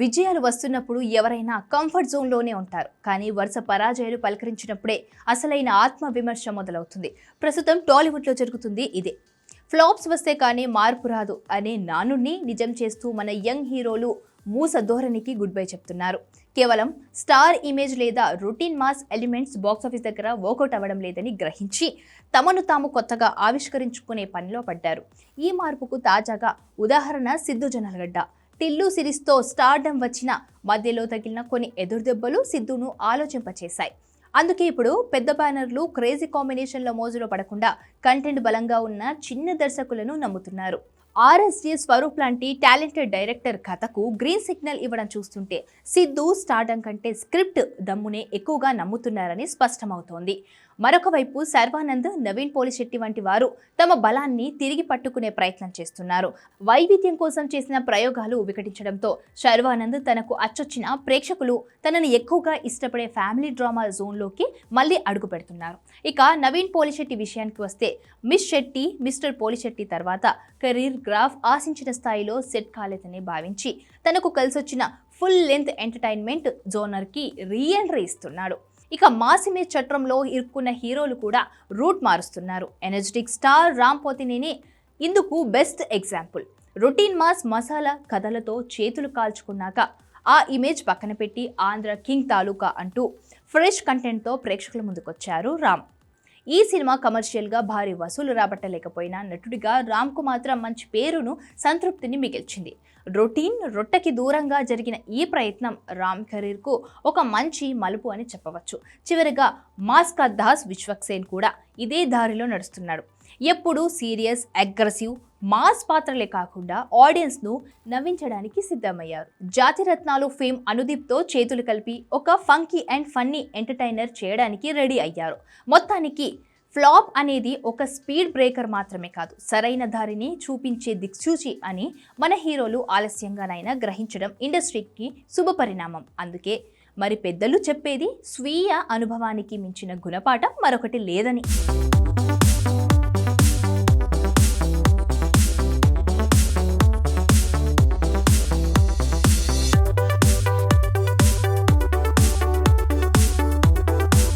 విజయాలు వస్తున్నప్పుడు ఎవరైనా కంఫర్ట్ జోన్లోనే ఉంటారు. కానీ వరుస పరాజయాలు పలకరించినప్పుడే అసలైన ఆత్మ విమర్శ మొదలవుతుంది. ప్రస్తుతం టాలీవుడ్లో జరుగుతుంది ఇదే. ఫ్లాప్స్ వస్తే కానీ మార్పు రాదు అనే నానుణ్ణి నిజం చేస్తూ మన యంగ్ హీరోలు మూస ధోరణికి గుడ్ బై చెప్తున్నారు. కేవలం స్టార్ ఇమేజ్ లేదా routine mass elements box office దగ్గర వర్కౌట్ అవ్వడం లేదని గ్రహించి తమను తాము కొత్తగా ఆవిష్కరించుకునే పనిలో పడ్డారు. ఈ మార్పుకు తాజాగా ఉదాహరణ సిద్ధు జనాలగడ్డ. టిల్లు సిరీస్తో స్టార్డం వచ్చిన మధ్యలో తగిలిన కొన్ని ఎదురుదెబ్బలు సిద్ధును ఆలోచింపచేశాయి. అందుకే ఇప్పుడు పెద్ద బ్యానర్లు క్రేజీ కాంబినేషన్ల మోజులో పడకుండా కంటెంట్ బలంగా ఉన్న చిన్న దర్శకులను నమ్ముతున్నారు. ఆర్ఎస్జే స్వరూప్ లాంటి టాలెంటెడ్ డైరెక్టర్ కథకు గ్రీన్ సిగ్నల్ ఇవ్వడం చూస్తుంటే సిద్ధు స్టార్డం కంటే స్క్రిప్ట్ దమ్మునే ఎక్కువగా నమ్ముతున్నారని స్పష్టమవుతోంది. మరొక వైపు సర్వానంద్ నవీన్ పోలిశెట్టి వంటి వారు తమ బలాన్ని తిరిగి పట్టుకునే ప్రయత్నం చేస్తున్నారు. వైవిధ్యం కోసం చేసిన ప్రయోగాలు వికటించడంతో శర్వానంద్ తనకు అచ్చొచ్చిన ప్రేక్షకులు తనని ఎక్కువగా ఇష్టపడే ఫ్యామిలీ డ్రామా జోన్లోకి మళ్ళీ అడుగు పెడుతున్నారు. ఇక నవీన్ పోలిశెట్టి విషయానికి వస్తే మిస్ శెట్టి మిస్టర్ పోలిశెట్టి తర్వాత కెరీర్ గ్రాఫ్ ఆశించిన స్థాయిలో సెట్ కాలేదని భావించి తనకు కలిసొచ్చిన ఫుల్ లెంత్ ఎంటర్టైన్మెంట్ జోనర్కి రీఎంట్రీ ఇస్తున్నాడు. ఇక మాసిమే చట్రంలో ఇరుక్కున్న హీరోలు కూడా రూట్ మారుస్తున్నారు. ఎనర్జెటిక్ స్టార్ రామ్ పోతినేని ఇందుకు best example. Routine mass masala కథలతో చేతులు కాల్చుకున్నాక ఆ ఇమేజ్ పక్కన పెట్టి ఆంధ్ర కింగ్ తాలూకా అంటూ ఫ్రెష్ కంటెంట్తో ప్రేక్షకుల ముందుకొచ్చారు రామ్. ఈ సినిమా కమర్షియల్గా భారీ వసూలు రాబట్టలేకపోయినా నటుడిగా రామ్కు మాత్రం మంచి పేరును సంతృప్తిని మిగిల్చింది. రొటీన్ రొట్టెకి దూరంగా జరిగిన ఈ ప్రయత్నం రామ్ కెరీర్కు ఒక మంచి మలుపు అని చెప్పవచ్చు. చివరిగా మాస్కా దాస్ విశ్వక్సేన్ కూడా ఇదే దారిలో నడుస్తున్నాడు. ఎప్పుడూ సీరియస్ అగ్రెసివ్ మాస్ పాత్రలే కాకుండా ఆడియన్స్ను నవ్వించడానికి సిద్ధమయ్యారు. జాతిరత్నాలు ఫేమ్ అనుదీప్తో చేతులు కలిపి ఒక ఫంకీ అండ్ ఫన్నీ ఎంటర్టైనర్ చేయడానికి రెడీ అయ్యారు. మొత్తానికి ఫ్లాప్ అనేది ఒక స్పీడ్ బ్రేకర్ మాత్రమే కాదు సరైన దారిని చూపించే దిక్సూచి అని మన హీరోలు ఆలస్యంగానైనా గ్రహించడం ఇండస్ట్రీకి శుభపరిణామం అందుకే మరి పెద్దలు చెప్పేది స్వీయ అనుభవానికి మించిన గుణపాఠం మరొకటి లేదని.